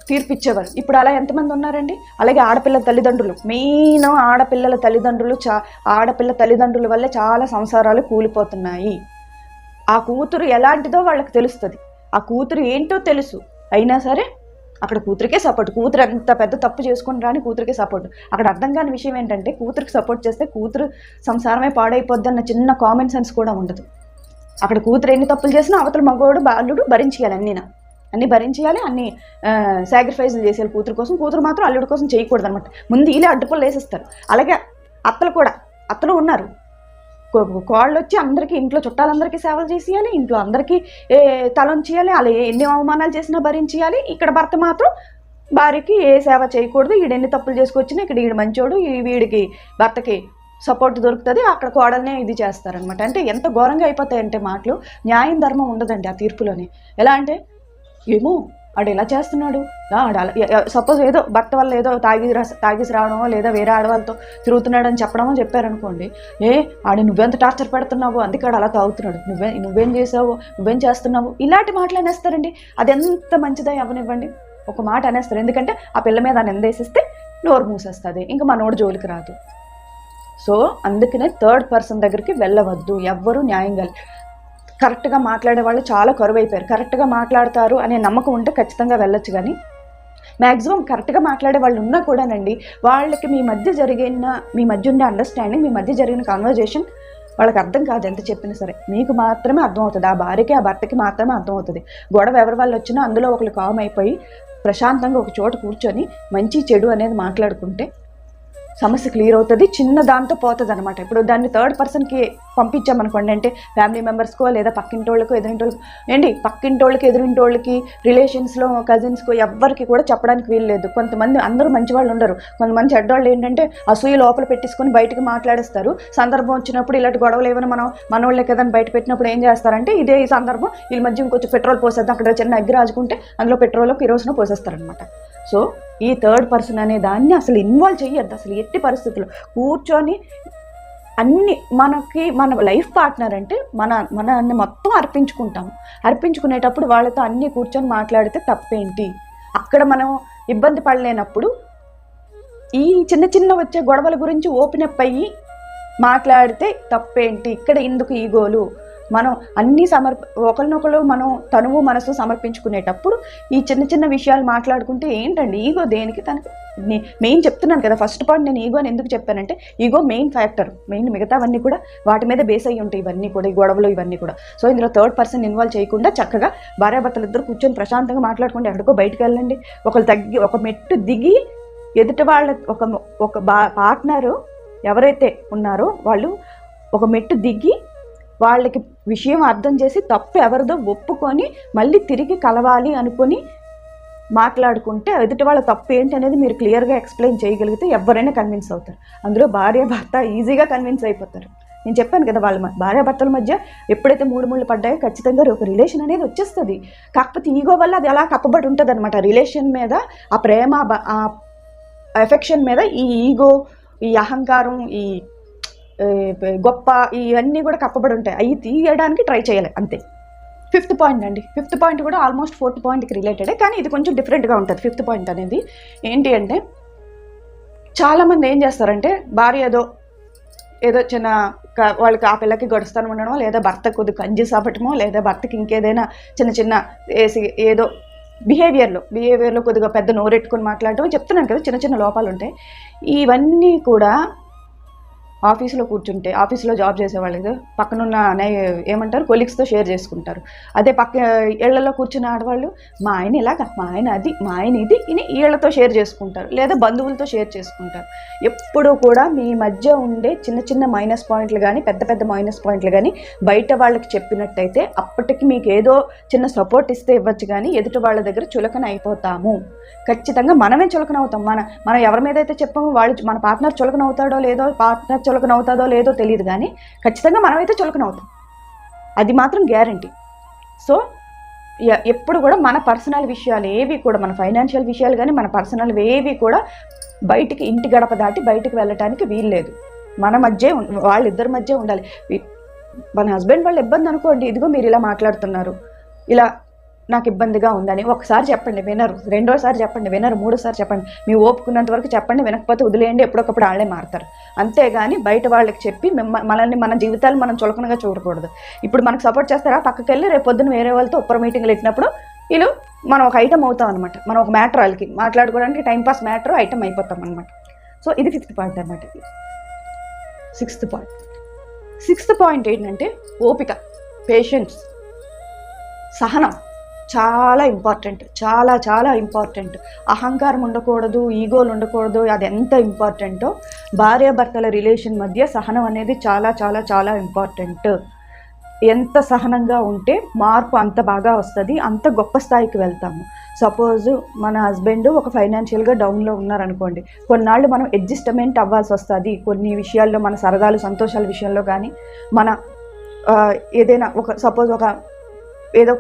తీర్పిచ్చేవారు. ఇప్పుడు అలా ఎంతమంది ఉన్నారండి? అలాగే ఆడపిల్ల తల్లిదండ్రులు. మెయిన్ ఆడపిల్లల తల్లిదండ్రులు చా ఆడపిల్ల తల్లిదండ్రుల వల్ల చాలా సంసారాలు కూలిపోతున్నాయి. ఆ కూతురు ఎలాంటిదో వాళ్ళకి తెలుస్తుంది. ఆ కూతురు ఏంటో తెలుసు. అయినా సరే అక్కడ కూతురికే సపోర్ట్. కూతురు ఎంత పెద్ద తప్పు చేసుకుని రాని కూతురికే సపోర్ట్. అక్కడ అర్థం కాని విషయం ఏంటంటే కూతురికి సపోర్ట్ చేస్తే కూతురు సంసారమే పాడైపోద్ది అన్న చిన్న కామన్ సెన్స్ కూడా ఉండదు. అక్కడ కూతురు ఎన్ని తప్పులు చేసినా అవతల మగవాడు బాలుడు భరించేయాలి అన్నీనా. అన్ని భరించేయాలి అన్ని సాక్రిఫైస్లు చేసేయాలి కూతురు కోసం. కూతురు మాత్రం అల్లుడి కోసం చేయకూడదు అనమాట ముందు ఇలా అడ్డుపళ్ళు వేసేస్తారు. అలాగే అత్తలు కూడా అత్తలు ఉన్నారు. కోళ్ళు వచ్చి అందరికీ ఇంట్లో చుట్టాలందరికీ సేవలు చేసేయాలి ఇంట్లో అందరికీ ఏ తలంచేయాలి అలా ఎన్ని అవమానాలు చేసినా భరించేయాలి. ఇక్కడ భర్త మాత్రం భార్యకి ఏ సేవ చేయకూడదు. ఈడు ఎన్ని తప్పులు చేసుకొచ్చినా ఇక్కడ ఈడు మంచోడు ఈ వీడికి భర్తకి సపోర్ట్ దొరుకుతుంది. అక్కడ కోడలనే ఇది చేస్తారనమాట అంటే ఎంత ఘోరంగా అయిపోతాయంటే మాటలు. న్యాయం ధర్మం ఉండదండి ఆ తీర్పులోనే. ఎలా అంటే ఏమో ఆడు ఎలా చేస్తున్నాడు? ఆడ అలా సపోజ్ ఏదో భర్త వల్ల ఏదో తాగి రా- తాగేసి రావడమో లేదా వేరే ఆడవాళ్ళతో తిరుగుతున్నాడని చెప్పడమో చెప్పారనుకోండి ఏ ఆడు నువ్వెంత టార్చర్ పెడుతున్నావు? అందుకే ఆడు అలా తాగుతున్నాడు. నువ్వే నువ్వేం చేసావు? నువ్వేం చేస్తున్నావు? ఇలాంటి మాటలు అనేస్తారండి. అది ఎంత మంచిదో ఎవనివ్వండి ఒక మాట అనేస్తారు. ఎందుకంటే ఆ పిల్ల మీద ఆ నిందేసిస్తే నోరు మూసేస్తుంది. ఇంకా మనోడు జోలికి రాదు. సో అందుకనే థర్డ్ పర్సన్ దగ్గరికి వెళ్ళవద్దు. ఎవ్వరూ కలిగి కరెక్ట్గా మాట్లాడే వాళ్ళు చాలా కరువు అయిపోయారు కరెక్ట్గా మాట్లాడతారు అనే నమ్మకం ఉంటే ఖచ్చితంగా వెళ్ళొచ్చు కానీ మ్యాక్సిమం కరెక్ట్గా మాట్లాడే వాళ్ళు ఉన్నా కూడానండి వాళ్ళకి మీ మధ్య జరిగిన మీ మధ్య ఉండే అండర్స్టాండింగ్ మీ మధ్య జరిగిన కాన్వర్జేషన్ వాళ్ళకి అర్థం కాదు ఎంత చెప్పినా సరే. మీకు మాత్రమే అర్థమవుతుంది. ఆ భార్యకి ఆ భర్తకి మాత్రమే అర్థమవుతుంది. గొడవ ఎవరి వాళ్ళు వచ్చినా అందులో ఒకరు కామ్ అయిపోయి ప్రశాంతంగా ఒక చోట కూర్చొని మంచి చెడు అనేది మాట్లాడుకుంటే సమస్య క్లియర్ అవుతుంది చిన్న దాంతో పోతుంది అనమాట ఇప్పుడు దాన్ని థర్డ్ పర్సన్కి పంపించామనుకోండి అంటే ఫ్యామిలీ మెంబర్స్కో లేదా పక్కింటోళ్ళకో ఎదురింటోళ్ళకి ఏంటి? పక్కింటోళ్ళకి ఎదురింటోళ్ళకి రిలేషన్స్లో కజిన్స్కో ఎవ్వరికి కూడా చెప్పడానికి వీలు లేదు. కొంతమంది అందరూ మంచి వాళ్ళు ఉండరు. కొంతమంది చెడ్డవాళ్ళు ఏంటంటే అసూయ లోపల పెట్టేసుకొని బయటకు మాట్లాడేస్తారు. సందర్భం వచ్చినప్పుడు ఇలాంటి గొడవలు ఏమైనా మనం మనోళ్ళే కదా అని బయట పెట్టినప్పుడు ఏం చేస్తారంటే ఇదే ఈ సందర్భం వీళ్ళ మధ్య ఇంకొంచెం పెట్రోల్ పోసేద్దాం అక్కడ చిన్న అగ్గి రాజుకుంటే అందులో పెట్రోల్ కిరోసిన్ పోసేస్తారనమాట సో ఈ థర్డ్ పర్సన్ అనే దాన్ని అసలు ఇన్వాల్వ్ చేయొద్దు అసలు ఎట్టి పరిస్థితుల్లో కూర్చొని అన్ని మనకి మన లైఫ్ పార్ట్నర్ అంటే మన మన మొత్తం అర్పించుకుంటాము. అర్పించుకునేటప్పుడు వాళ్ళతో అన్నీ కూర్చొని మాట్లాడితే తప్పేంటి? అక్కడ మనం ఇబ్బంది పడలేనప్పుడు ఈ చిన్న చిన్న వచ్చే గొడవల గురించి ఓపెన్ అప్ అయ్యి మాట్లాడితే తప్పేంటి? ఇక్కడ ఎందుకు ఈగోలు? మనం అన్నీ సమర్ప ఒకరినొకరు మనం తనువు మనసు సమర్పించుకునేటప్పుడు ఈ చిన్న చిన్న విషయాలు మాట్లాడుకుంటే ఏంటండి? ఈగో దేనికి తనకి? మెయిన్ చెప్తున్నాను కదా ఫస్ట్ పాయింట్ నేను ఈగో అని ఎందుకు చెప్పానంటే ఈగో మెయిన్ ఫ్యాక్టర్ మెయిన్ మిగతావన్నీ కూడా వాటి మీద బేస్ అయ్యి ఉంటాయి ఇవన్నీ కూడా ఈ గొడవలు ఇవన్నీ కూడా. సో ఇందులో థర్డ్ పర్సన్ ఇన్వాల్వ్ చేయకుండా చక్కగా భార్యాభర్తలు ఇద్దరు కూర్చొని ప్రశాంతంగా మాట్లాడుకుంటే ఎక్కడికో బయటకు వెళ్ళండి. ఒకరు తగ్గి ఒక మెట్టు దిగి ఎదుటి వాళ్ళ ఒక ఒక బా పార్ట్నరు ఎవరైతే ఉన్నారో వాళ్ళు ఒక మెట్టు దిగి వాళ్ళకి విషయం అర్థం చేసి తప్పు ఎవరిదో ఒప్పుకొని మళ్ళీ తిరిగి కలవాలి అనుకొని మాట్లాడుకుంటే ఎదుటి వాళ్ళ తప్పు ఏంటి అనేది మీరు క్లియర్గా ఎక్స్ప్లెయిన్ చేయగలిగితే ఎవరైనా కన్విన్స్ అవుతారు. అందులో భార్య భర్త ఈజీగా కన్విన్స్ అయిపోతారు. నేను చెప్పాను కదా వాళ్ళ మ- భార్యాభర్తల మధ్య ఎప్పుడైతే మూడు ముళ్ళు పడ్డాయో ఖచ్చితంగా ఒక రిలేషన్ అనేది వచ్చేస్తుంది. కాకపోతే ఈగో వల్ల అది అలా కప్పబడి ఉంటుంది అనమాట రిలేషన్ మీద ఆ ప్రేమ ఆ ఎఫెక్షన్ మీద ఈ ఈగో ఈ అహంకారం ఈ గొప్ప ఇవన్నీ కూడా కప్పబడి ఉంటాయి. అవి తీయడానికి ట్రై చేయాలి అంతే. ఫిఫ్త్ పాయింట్ అండి. ఫిఫ్త్ పాయింట్ కూడా ఆల్మోస్ట్ ఫోర్త్ పాయింట్కి రిలేటెడే కానీ ఇది కొంచెం డిఫరెంట్గా ఉంటుంది. ఫిఫ్త్ పాయింట్ అనేది ఏంటి అంటే చాలామంది ఏం చేస్తారంటే భార్య ఏదో ఏదో చిన్న వాళ్ళకి ఆ పిల్లకి గడుస్తాను ఉండడమో లేదా భర్త కొద్ది కంజీస్ అవ్వటమో లేదా భర్తకి ఇంకేదైనా చిన్న చిన్న ఏసీ ఏదో బిహేవియర్లో బిహేవియర్లో కొద్దిగా పెద్ద నోరెట్టుకొని మాట్లాడటం చెప్తున్నాను కదా చిన్న చిన్న లోపాలు ఉంటాయి ఇవన్నీ కూడా ఆఫీసులో కూర్చుంటే ఆఫీసులో జాబ్ చేసేవాళ్ళు ఏదో పక్కనున్న అనే ఏమంటారు కొలీగ్స్తో షేర్ చేసుకుంటారు. అదే పక్క ఇళ్ళలో కూర్చున్న ఆడవాళ్ళు మా ఆయన ఇలాగా మా ఆయన అది మా ఆయన ఇది ఇని వీళ్ళతో షేర్ చేసుకుంటారు. లేదా బంధువులతో షేర్ చేసుకుంటారు. ఎప్పుడూ కూడా మీ మధ్య ఉండే చిన్న చిన్న మైనస్ పాయింట్లు కానీ పెద్ద పెద్ద మైనస్ పాయింట్లు కానీ బయట వాళ్ళకి చెప్పినట్టయితే అప్పటికి మీకు ఏదో చిన్న సపోర్ట్ ఇస్తే ఇవ్వచ్చు కానీ ఎదుటి వాళ్ళ దగ్గర చులకన అయిపోతాము. ఖచ్చితంగా మనమే చులకన అవుతాం. మన మనం ఎవరి మీద అయితే చెప్పామో వాళ్ళు మన పార్ట్నర్ చులకన అవుతాడో లేదో పార్ట్నర్ చులకనవుతుందో లేదో తెలియదు కానీ ఖచ్చితంగా మనమైతే చులకనవుతాం అది మాత్రం గ్యారంటీ. సో ఎప్పుడు కూడా మన పర్సనల్ విషయాలు ఏవి కూడా మన ఫైనాన్షియల్ విషయాలు కానీ మన పర్సనల్ ఏవి కూడా బయటికి ఇంటి గడప దాటి బయటికి వెళ్ళటానికి వీల్లేదు మన మధ్య వాళ్ళిద్దరి మధ్య ఉండాలి. మన హస్బెండ్ వాళ్ళు ఇబ్బంది అనుకోండి ఇదిగో మీరు ఇలా మాట్లాడుతున్నారు. ఇలా నాకు ఇబ్బందిగా ఉందని ఒకసారి చెప్పండి వినరు. రెండోసారి చెప్పండి వినరు. మూడోసారి చెప్పండి. మీ ఓపుకున్నంత వరకు చెప్పండి వినకపోతే వదిలేయండి. ఎప్పుడొకప్పుడు వాళ్ళే మారుతారు. అంతేగాని బయట వాళ్ళకి చెప్పి మనల్ని మన జీవితాలు మనం చులకనగా చూడకూడదు. ఇప్పుడు మనకు సపోర్ట్ చేస్తారా? పక్కకి వెళ్ళి రేపు పొద్దున్న వేరే వాళ్ళతో ఉప్పర మీటింగ్లు పెట్టినప్పుడు వీళ్ళు మనం ఒక ఐటమ్ అవుతాం అనమాట మనం ఒక మ్యాటర్ వాళ్ళకి మాట్లాడుకోవడానికి టైంపాస్ మ్యాటర్ ఐటమ్ అయిపోతాం అనమాట సో ఇది ఫిఫ్త్ పాయింట్ అనమాట సిక్స్త్ పాయింట్ సిక్స్త్ పాయింట్ ఏంటంటే ఓపిక పేషెన్స్ సహనం. చాలా ఇంపార్టెంట్ చాలా చాలా ఇంపార్టెంట్ అహంకారం ఉండకూడదు ఈగోలు ఉండకూడదు అది ఎంత ఇంపార్టెంటో భార్యాభర్తల రిలేషన్ మధ్య సహనం అనేది చాలా చాలా చాలా ఇంపార్టెంట్ ఎంత సహనంగా ఉంటే మార్పు అంత బాగా వస్తుంది అంత గొప్ప స్థాయికి వెళ్తాము. సపోజ్ మన హస్బెండ్ ఒక ఫైనాన్షియల్గా డౌన్లో ఉన్నారనుకోండి కొన్నాళ్ళు మనం అడ్జస్ట్మెంట్ అవ్వాల్సి వస్తుంది. కొన్ని విషయాల్లో మన సరదాలు సంతోషాల విషయంలో కానీ మన ఏదైనా ఒక సపోజ్ ఒక ఏదో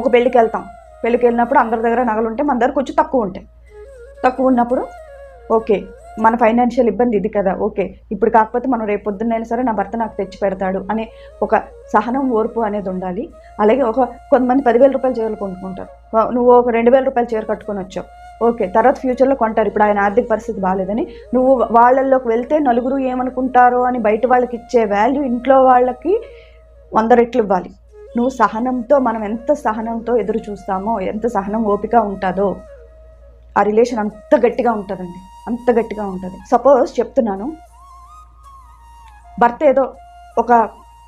ఒక పెళ్ళికి వెళ్తాం. పెళ్ళికి వెళ్ళినప్పుడు అందరి దగ్గర నగలు ఉంటే మన దగ్గర కొంచెం తక్కువ ఉంటాయి. తక్కువ ఉన్నప్పుడు ఓకే మన ఫైనాన్షియల్ ఇబ్బంది ఇది కదా ఓకే ఇప్పుడు కాకపోతే మనం రేపు పొద్దున్నైనా సరే నా భర్త నాకు తెచ్చి పెడతాడు అనే ఒక సహనం ఓర్పు అనేది ఉండాలి. అలాగే ఒక కొంతమంది పదివేల రూపాయలు చీరలు కొనుక్కుంటారు. నువ్వు ఒక రెండు వేల రూపాయలు చీర కట్టుకొని వచ్చావు. ఓకే తర్వాత ఫ్యూచర్లో కొంటారు. ఇప్పుడు ఆయన ఆర్థిక పరిస్థితి బాగాలేదని నువ్వు వాళ్ళల్లోకి వెళ్తే నలుగురు ఏమనుకుంటారో అని బయట వాళ్ళకి ఇచ్చే వాల్యూ ఇంట్లో వాళ్ళకి వంద రెట్లు ఇవ్వాలి. నువ్వు సహనంతో మనం ఎంత సహనంతో ఎదురు చూస్తామో ఎంత సహనం ఓపిక ఉంటుందో ఆ రిలేషన్ అంత గట్టిగా ఉంటుందండి. అంత గట్టిగా ఉంటుంది. సపోజ్ చెప్తున్నాను. భర్త ఏదో ఒక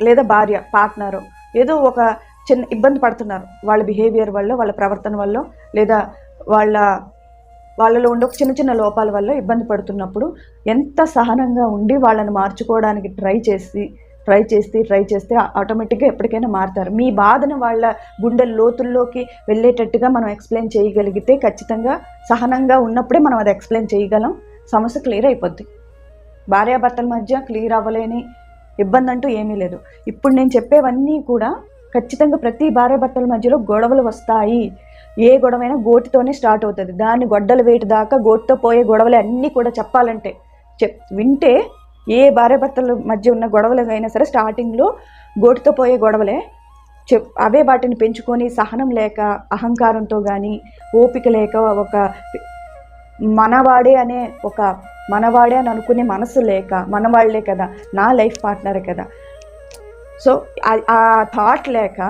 లేదా భార్య పార్ట్నరు ఏదో ఒక చిన్న ఇబ్బంది పడుతున్నారు. వాళ్ళ బిహేవియర్ వల్ల వాళ్ళ ప్రవర్తన వల్ల లేదా వాళ్ళ వాళ్ళలో ఉండే ఒక చిన్న చిన్న లోపాల వల్ల ఇబ్బంది పడుతున్నప్పుడు ఎంత సహనంగా ఉండి వాళ్ళని మార్చుకోవడానికి ట్రై చేసి ట్రై చేస్తే ట్రై చేస్తే ఆటోమేటిక్గా ఎప్పటికైనా మారుతారు. మీ బాధను వాళ్ళ గుండె లోతుల్లోకి వెళ్ళేటట్టుగా మనం ఎక్స్ప్లెయిన్ చేయగలిగితే ఖచ్చితంగా సహనంగా ఉన్నప్పుడే మనం అది ఎక్స్ప్లెయిన్ చేయగలం. సమస్య క్లియర్ అయిపోద్ది. భార్యాభర్తల మధ్య క్లియర్ అవ్వలేని ఇబ్బంది అంటూ ఏమీ లేదు. ఇప్పుడు నేను చెప్పేవన్నీ కూడా ఖచ్చితంగా ప్రతి భార్యాభర్తల మధ్యలో గొడవలు వస్తాయి. ఏ గొడవైనా గోటితోనే స్టార్ట్ అవుతుంది. దాన్ని గొడ్డలు వేటి దాకా గోటితో పోయే గొడవలు అన్నీ కూడా చెప్పాలంటే. చెప్ వింటే ఏ భార్యాభర్తల మధ్య ఉన్న గొడవలు అయినా సరే స్టార్టింగ్లో గోటితో పోయే గొడవలే. చెప్ అవే వాటిని పెంచుకొని సహనం లేక అహంకారంతో కానీ ఓపిక లేక ఒక మనవాడే అనే ఒక మనవాడే అని అనుకునే మనసు లేక మనవాళ్ళే కదా నా లైఫ్ పార్ట్నరే కదా. సో ఆ థాట్ లేక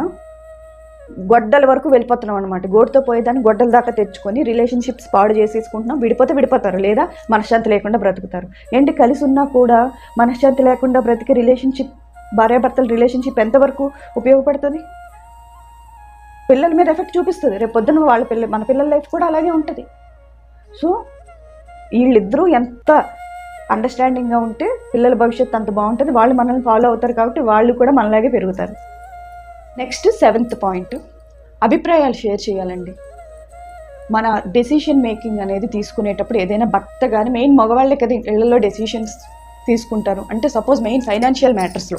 గొడ్డల వరకు వెళ్ళిపోతున్నాం అనమాట గోడుతో పోయేదాన్ని గొడ్డల దాకా తెచ్చుకొని రిలేషన్షిప్స్ పాడు చేసేసుకుంటున్నాం. విడిపోతే విడిపోతారు లేదా మనశ్శాంతి లేకుండా బ్రతుకుతారు. ఏంటి కలిసి ఉన్నా కూడా మనశ్శాంతి లేకుండా బ్రతికే రిలేషన్షిప్ భార్యాభర్తల రిలేషన్షిప్ ఎంతవరకు ఉపయోగపడుతుంది? పిల్లల మీద ఎఫెక్ట్ చూపిస్తుంది. రేపు పొద్దున వాళ్ళ పిల్ల మన పిల్లల లైఫ్ కూడా అలాగే ఉంటుంది. సో వీళ్ళిద్దరూ ఎంత అండర్స్టాండింగ్గా ఉంటే పిల్లల భవిష్యత్తు అంత బాగుంటుంది. వాళ్ళు మనల్ని ఫాలో అవుతారు కాబట్టి వాళ్ళు కూడా మనలాగే పెరుగుతారు. నెక్స్ట్ సెవెంత్ పాయింట్ అభిప్రాయాలు షేర్ చేయాలండి. మన డెసిషన్ మేకింగ్ అనేది తీసుకునేటప్పుడు ఏదైనా భర్త కానీ మెయిన్ మగవాళ్ళే కదా ఇళ్ళలో డెసిషన్స్ తీసుకుంటారు. అంటే సపోజ్ మెయిన్ ఫైనాన్షియల్ మ్యాటర్స్లో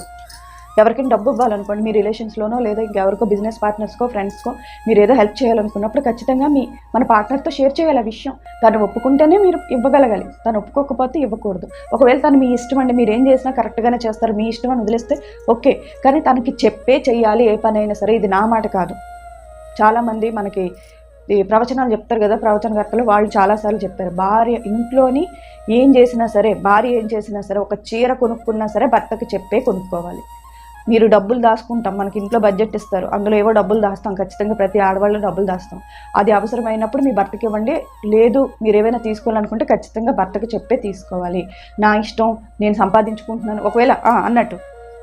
ఎవరికైనా డబ్బు ఇవ్వాలనుకోండి మీ రిలేషన్స్లోనో లేదా ఇంకెవరికో బిజినెస్ పార్ట్నర్స్కో ఫ్రెండ్స్కో మీరు ఏదో హెల్ప్ చేయాలనుకున్నప్పుడు ఖచ్చితంగా మీ మన పార్ట్నర్తో షేర్ చేయాలి ఆ విషయం. తను ఒప్పుకుంటేనే మీరు ఇవ్వగలగాలి. తను ఒప్పుకోకపోతే ఇవ్వకూడదు. ఒకవేళ తను మీ ఇష్టం అండి మీరు ఏం చేసినా కరెక్ట్గానే చేస్తారు మీ ఇష్టం అని వదిలేస్తే ఓకే కానీ తనకి చెప్పే చెయ్యాలి ఏ పని అయినా సరే ఇది నా మాట కాదు. చాలామంది మనకి ఈ ప్రవచనాలు చెప్తారు కదా ప్రవచనకర్తలు వాళ్ళు చాలాసార్లు చెప్పారు భార్య ఇంట్లోని ఏం చేసినా సరే భార్య ఏం చేసినా సరే ఒక చీర కొనుక్కున్నా సరే భర్తకి చెప్పే కొనుక్కోవాలి. మీరు డబ్బులు దాచుకుంటాం మనకి ఇంట్లో బడ్జెట్ ఇస్తారు అందులో ఏవో డబ్బులు దాస్తాం ఖచ్చితంగా ప్రతి ఆడవాళ్ళు డబ్బులు దాస్తాం. అది అవసరమైనప్పుడు మీ భర్తకి ఇవ్వండి లేదు మీరు ఏమైనా తీసుకోవాలనుకుంటే ఖచ్చితంగా భర్తకి చెప్పే తీసుకోవాలి. నా ఇష్టం నేను సంపాదించుకుంటున్నాను. ఒకవేళ అన్నట్టు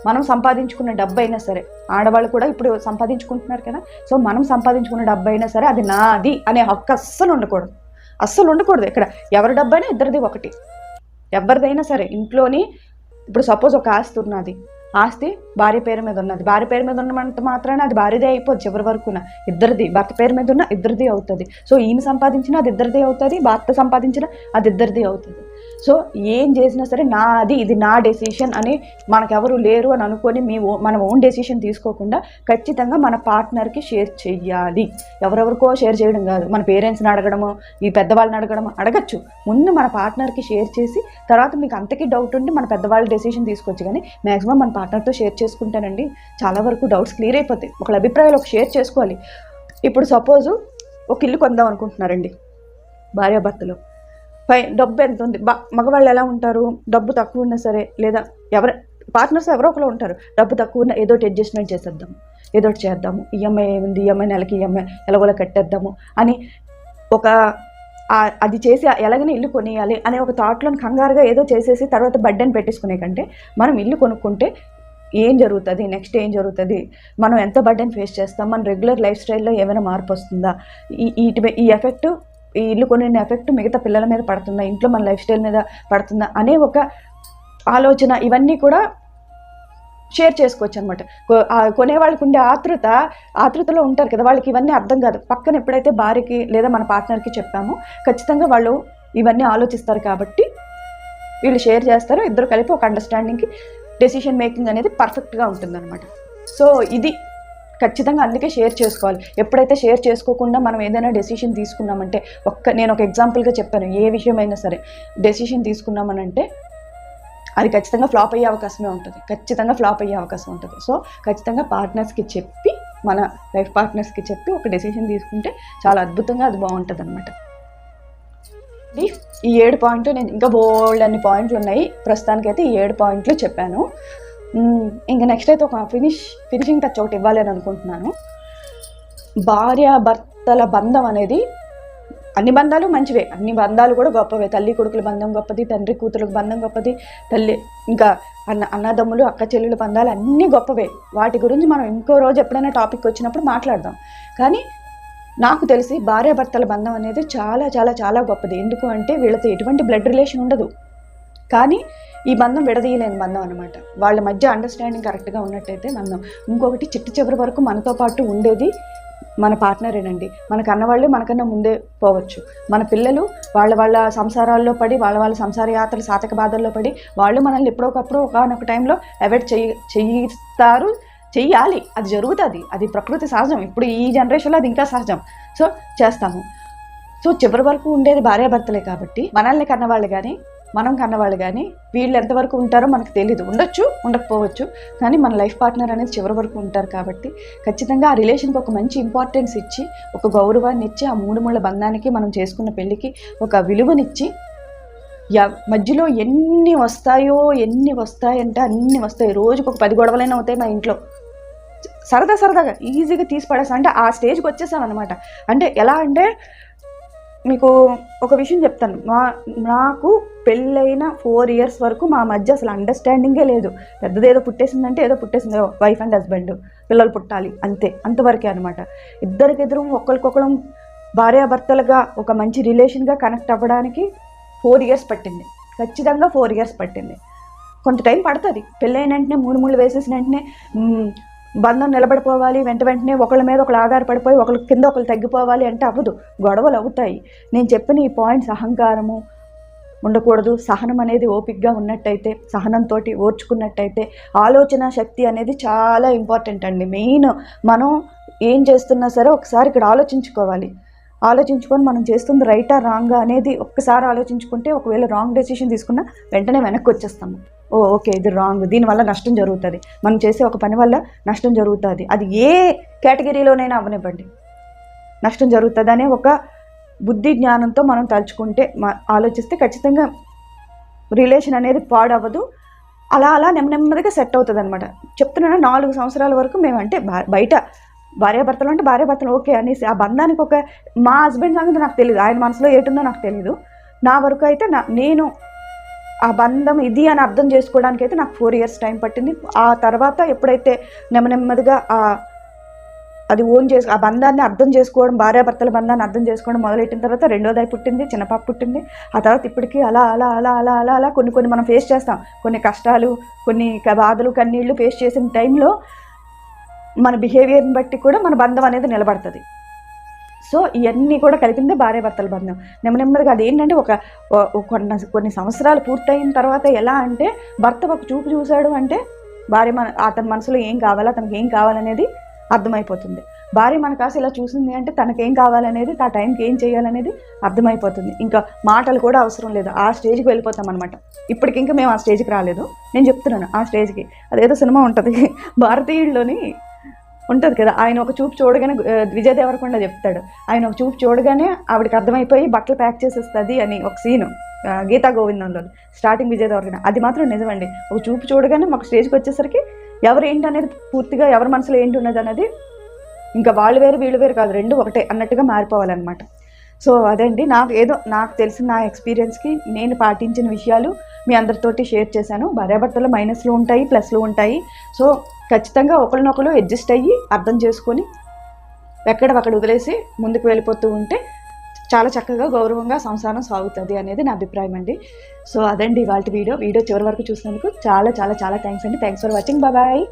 మనం సంపాదించుకున్న డబ్బు అయినా సరే ఆడవాళ్ళు కూడా ఇప్పుడు సంపాదించుకుంటున్నారు కదా సో మనం సంపాదించుకున్న డబ్బు అయినా సరే అది నాది అనే హక్కు అస్సలు ఉండకూడదు. అస్సలు ఉండకూడదు. ఇక్కడ ఎవరి డబ్బైనా ఇద్దరిది ఒకటి. ఎవరిదైనా సరే ఇంట్లోని ఇప్పుడు సపోజ్ ఒక ఆస్తి ఉన్నది ఆస్తి భార్య పేరు మీద ఉన్నది. భార్య పేరు మీద ఉన్నంత మాత్రాన అది భార్యదే అయిపోద్ది చివరి వరకున. ఇద్దరిది భర్త పేరు మీద ఉన్న ఇద్దరిది అవుతుంది. సో ఈమె సంపాదించినా అది ఇద్దరిది అవుతుంది భర్త సంపాదించినా అది ఇద్దరిది అవుతుంది. సో ఏం చేసినా సరే నాది ఇది నా డెసిషన్ అని మనకెవరు లేరు అని అనుకొని మీ ఓ మన ఓన్ డెసిషన్ తీసుకోకుండా ఖచ్చితంగా మన పార్ట్నర్కి షేర్ చెయ్యాలి. ఎవరెవరికో షేర్ చేయడం కాదు. మన పేరెంట్స్ని అడగడము ఈ పెద్దవాళ్ళని అడగడము అడగచ్చు. ముందు మన పార్ట్నర్కి షేర్ చేసి తర్వాత మీకు అంతకీ డౌట్ ఉంటే మన పెద్దవాళ్ళ డెసిషన్ తీసుకోవచ్చు. కానీ మ్యాక్సిమం మన పార్ట్నర్తో షేర్ చేసుకుంటానండి చాలా వరకు డౌట్స్ క్లియర్ అయిపోతాయి. ఒకళ్ళ అభిప్రాయాలు ఒక షేర్ చేసుకోవాలి. ఇప్పుడు సపోజు ఒక ఇల్లు కొందాం అనుకుంటున్నారండి భార్యాభర్తలు. పై డబ్బు ఎంత ఉంది? బా మగవాళ్ళు ఎలా ఉంటారు? డబ్బు తక్కువ ఉన్నా సరే లేదా ఎవరు పార్ట్నర్స్ ఎవరో ఒకరు ఉంటారు. డబ్బు తక్కువ ఉన్న ఏదో ఒకటి అడ్జస్ట్మెంట్ చేసేద్దాం. ఏదో ఒకటి చేద్దాము. ఈఎంఐ ఉంది ఈఎంఐ నెలకి ఈఎంఐ ఎలాగోలా కట్టేద్దాము అని ఒక అది చేసి ఎలాగైనా ఇల్లు కొనియాలి అనే ఒక థాట్లో కంగారుగా ఏదో చేసేసి తర్వాత బడ్డని పెట్టేసుకునే కంటే మనం ఇల్లు కొనుక్కుంటే ఏం జరుగుతుంది? నెక్స్ట్ ఏం జరుగుతుంది? మనం ఎంత బడ్డని ఫేస్ చేస్తాం? మన రెగ్యులర్ లైఫ్ స్టైల్లో ఏమైనా మార్పు వస్తుందా? ఈ ఈ ఎఫెక్ట్ ఈ ఇల్లు కొనిన ఎఫెక్ట్ మిగతా పిల్లల మీద పడుతుందా ఇంట్లో మన లైఫ్ స్టైల్ మీద పడుతుందా అనే ఒక ఆలోచన ఇవన్నీ కూడా షేర్ చేసుకోవచ్చు అనమాట కొనే వాళ్ళకి ఉండే ఆతృత ఆతృతలో ఉంటారు కదా వాళ్ళకి ఇవన్నీ అర్థం కాదు. పక్కన ఎప్పుడైతే భార్యకి లేదా మన పార్ట్నర్కి చెప్పామో ఖచ్చితంగా వాళ్ళు ఇవన్నీ ఆలోచిస్తారు కాబట్టి వీళ్ళు షేర్ చేస్తారు. ఇద్దరు కలిపి ఒక అండర్స్టాండింగ్కి డెసిషన్ మేకింగ్ అనేది పర్ఫెక్ట్గా ఉంటుందన్నమాట. సో ఇది ఖచ్చితంగా అందుకే షేర్ చేసుకోవాలి. ఎప్పుడైతే షేర్ చేసుకోకుండా మనం ఏదైనా డెసిషన్ తీసుకున్నామంటే ఒక్క నేను ఒక ఎగ్జాంపుల్గా చెప్పాను ఏ విషయమైనా సరే. డెసిషన్ తీసుకున్నామనంటే అది ఖచ్చితంగా ఫ్లాప్ అయ్యే అవకాశమే ఉంటుంది. ఖచ్చితంగా ఫ్లాప్ అయ్యే అవకాశం ఉంటుంది. సో ఖచ్చితంగా పార్ట్నర్స్కి చెప్పి మన లైఫ్ పార్ట్నర్స్కి చెప్పి ఒక డెసిషన్ తీసుకుంటే చాలా అద్భుతంగా అది బాగుంటుంది అనమాట ఈ ఏడు పాయింట్లు నేను ఇంకా బోల్డ్ అన్ని పాయింట్లు ఉన్నాయి. ప్రస్తుతానికైతే ఈ ఏడు పాయింట్లు చెప్పాను. ఇంకా నెక్స్ట్ అయితే ఒక ఫినిష్ ఫినిషింగ్ టచ్ ఒకటి ఇవ్వాలి అని అనుకుంటున్నాను. భార్య భర్తల బంధం అనేది అన్ని బంధాలు మంచివే. అన్ని బంధాలు కూడా గొప్పవే. తల్లి కొడుకుల బంధం గొప్పది తండ్రి కూతురుల బంధం గొప్పది తల్లి ఇంకా అన్న అన్నదమ్ములు అక్క చెల్లెల బంధాలు అన్నీ గొప్పవే. వాటి గురించి మనం ఇంకో రోజు ఎప్పుడైనా టాపిక్ వచ్చినప్పుడు మాట్లాడదాం. కానీ నాకు తెలిసి భార్యాభర్తల బంధం అనేది చాలా చాలా చాలా గొప్పది. ఎందుకు అంటే వీళ్ళతో ఎటువంటి బ్లడ్ రిలేషన్ ఉండదు. కానీ ఈ బంధం విడదీయలేని బంధం అనమాట వాళ్ళ మధ్య అండర్స్టాండింగ్ కరెక్ట్గా ఉన్నట్టయితే బంధం ఇంకొకటి చిట్టు చివరి వరకు మనతో పాటు ఉండేది మన పార్ట్నరేనండి మన కన్నవాళ్ళు మనకన్నా ముందే పోవచ్చు. మన పిల్లలు వాళ్ళ వాళ్ళ సంసారాల్లో పడి వాళ్ళ వాళ్ళ సంసార యాత్రలు సాతక బాధల్లో పడి వాళ్ళు మనల్ని ఎప్పుడొకప్పుడు ఒకనొక టైంలో అవాయిడ్ చేయి చేయిస్తారు చెయ్యాలి. అది జరుగుతుంది. అది ప్రకృతి సహజం. ఇప్పుడు ఈ జనరేషన్లో అది ఇంకా సహజం. సో చేస్తాము. సో చివరి వరకు ఉండేది భార్యాభర్తలే కాబట్టి మనల్ని కన్నవాళ్ళు కానీ మనం కన్నవాళ్ళు కానీ వీళ్ళు ఎంతవరకు ఉంటారో మనకు తెలియదు ఉండొచ్చు ఉండకపోవచ్చు కానీ మన లైఫ్ పార్ట్నర్ అనేది చివరి వరకు ఉంటారు కాబట్టి ఖచ్చితంగా ఆ రిలేషన్కి ఒక మంచి ఇంపార్టెన్స్ ఇచ్చి ఒక గౌరవాన్ని ఇచ్చి ఆ మూడు ముళ్ళ బంధానికి మనం చేసుకున్న పెళ్ళికి ఒక విలువనిచ్చి మధ్యలో ఎన్ని వస్తాయో ఎన్ని వస్తాయంటే అన్ని వస్తాయి. రోజుకు ఒక పది గొడవలైనా అవుతాయి మా ఇంట్లో. సరదా సరదాగా ఈజీగా తీసి పడేస్తా. అంటే ఆ స్టేజ్కి వచ్చేసాం అనమాట అంటే ఎలా అంటే మీకు ఒక విషయం చెప్తాను. మా నాకు పెళ్ళైన ఫోర్ ఇయర్స్ వరకు మా మధ్య అసలు అండర్స్టాండింగే లేదు. పెద్దది ఏదో పుట్టేసిందంటే ఏదో పుట్టేసింది. వైఫ్ అండ్ హస్బెండ్ పిల్లలు పుట్టాలి. అంతే. అంతవరకే అనమాట ఇద్దరికిద్దరు ఒకరికొకరం భార్యాభర్తలుగా ఒక మంచి రిలేషన్గా కనెక్ట్ అవ్వడానికి ఫోర్ ఇయర్స్ పట్టింది. ఖచ్చితంగా ఫోర్ ఇయర్స్ పట్టింది. కొంత టైం పడుతుంది. పెళ్ళైన వెంటనే మూడు మూడు వేసేసిన వెంటనే బంధం నిలబడిపోవాలి వెంట వెంటనే ఒకళ్ళ మీద ఒకళ్ళు ఆధారపడిపోయి ఒకళ్ళ కింద ఒకళ్ళు తగ్గిపోవాలి అంటే అవ్వదు. గొడవలు అవుతాయి. నేను చెప్పిన ఈ పాయింట్స్ అహంకారము ఉండకూడదు. సహనం అనేది ఓపిక్గా ఉన్నట్టయితే సహనంతో ఓర్చుకున్నట్టయితే ఆలోచన శక్తి అనేది చాలా ఇంపార్టెంట్ అండి. మెయిన్ మనం ఏం చేస్తున్నా సరే ఒకసారి ఇక్కడ ఆలోచించుకోవాలి. ఆలోచించుకొని మనం చేస్తుంది రైటా రాంగా అనేది ఒక్కసారి ఆలోచించుకుంటే ఒకవేళ రాంగ్ డెసిషన్ తీసుకున్నా వెంటనే వెనక్కి వచ్చేస్తాము. ఓ ఓకే ఇది రాంగ్. దీనివల్ల నష్టం జరుగుతుంది. మనం చేసే ఒక పని వల్ల నష్టం జరుగుతుంది. అది ఏ కేటగిరీలోనైనా అవనివ్వండి నష్టం జరుగుతుంది అనే ఒక బుద్ధి జ్ఞానంతో మనం తలుచుకుంటే ఆలోచిస్తే ఖచ్చితంగా రిలేషన్ అనేది పాడవదు అలా అలా నెమ్మ నెమ్మదిగా సెట్ అవుతుంది అనమాట చెప్తున్నాను నాలుగు సంవత్సరాల వరకు మేమంటే బయట భార్యాభర్తలు అంటే భార్యాభర్తలు ఓకే అనేసి ఆ బంధానికి ఒక మా హస్బెండ్ సంగతి నాకు తెలియదు ఆయన మనసులో ఏటుందో నాకు తెలియదు నా వరకు అయితే నా నేను ఆ బంధం ఇది అని అర్థం చేసుకోవడానికి అయితే నాకు ఫోర్ ఇయర్స్ టైం పట్టింది. ఆ తర్వాత ఎప్పుడైతే నెమ్మ నెమ్మదిగా ఆ అది ఓన్ చేసు ఆ బంధాన్ని అర్థం చేసుకోవడం భార్యాభర్తల బంధాన్ని అర్థం చేసుకోవడం మొదలెట్టిన తర్వాత రెండోదాయి పుట్టింది చిన్నపాప పుట్టింది. ఆ తర్వాత ఇప్పటికీ అలా అలా అలా అలా అలా అలా కొన్ని కొన్ని మనం ఫేస్ చేస్తాం. కొన్ని కష్టాలు కొన్ని క- బాధలు కన్నీళ్ళు ఫేస్ చేసిన టైంలో మన బిహేవియర్ని బట్టి కూడా మన బంధం అనేది నిలబడుతుంది. సో ఇవన్నీ కూడా కలిపిందే భార్యాభర్తల బంధం. నెమ్మ నెమ్మదిగా అది ఏంటంటే ఒక కొన్ని కొన్ని సంవత్సరాలు పూర్తయిన తర్వాత ఎలా అంటే భర్త ఒక చూపు చూశాడు అంటే భార్య మన అతని మనసులో ఏం కావాలో అతనికి ఏం కావాలనేది అర్థమైపోతుంది. భార్య మన కాసి ఇలా చూసింది అంటే తనకేం కావాలనేది ఆ టైంకి ఏం చేయాలనేది అర్థమైపోతుంది. ఇంకా మాటలు కూడా అవసరం లేదు. ఆ స్టేజ్కి వెళ్ళిపోతాం అనమాట ఇప్పటికి ఇంకా మేము ఆ స్టేజ్కి రాలేదు. నేను చెప్తున్నాను ఆ స్టేజ్కి. అదేదో సినిమా ఉంటుంది. భారతీయుల్లోని ఉంటుంది కదా ఆయన ఒక చూపు చూడగానే విజయ్ దేవరకొండ చెప్తాడు. ఆయన ఒక చూపు చూడగానే ఆవిడకి అర్థమైపోయి బట్టలు ప్యాక్ చేసేస్తుంది అని ఒక సీను గీతా గోవిందంలో. స్టార్టింగ్ విజయ్ దేవరకొండ. అది మాత్రం నిజమండి. ఒక చూపు చూడగానే మాకు స్టేజ్కి వచ్చేసరికి ఎవరు ఏంటి అనేది పూర్తిగా ఎవరి మనసులో ఏంటి ఉన్నది అనేది ఇంకా వాళ్ళు వేరు వీళ్ళు వేరు కాదు. రెండు ఒకటే అన్నట్టుగా మారిపోవాలన్నమాట. సో అదండి. నాకు ఏదో నాకు తెలిసిన నా ఎక్స్పీరియన్స్కి నేను పాటించిన విషయాలు మీ అందరితోటి షేర్ చేశాను. భార్యాభర్తలు మైనస్లు ఉంటాయి ప్లస్లు ఉంటాయి. సో ఖచ్చితంగా ఒకరినొకరు అడ్జస్ట్ అయ్యి అర్థం చేసుకొని ఎక్కడ అక్కడ వదిలేసి ముందుకు వెళ్ళిపోతూ ఉంటే చాలా చక్కగా గౌరవంగా సంసారం సాగుతుంది అనేది నా అభిప్రాయం అండి. సో అదండి ఇవాళ వీడియో. వీడియో చివరి వరకు చూసినందుకు చాలా చాలా చాలా థ్యాంక్స్ అండి. Thanks for watching bye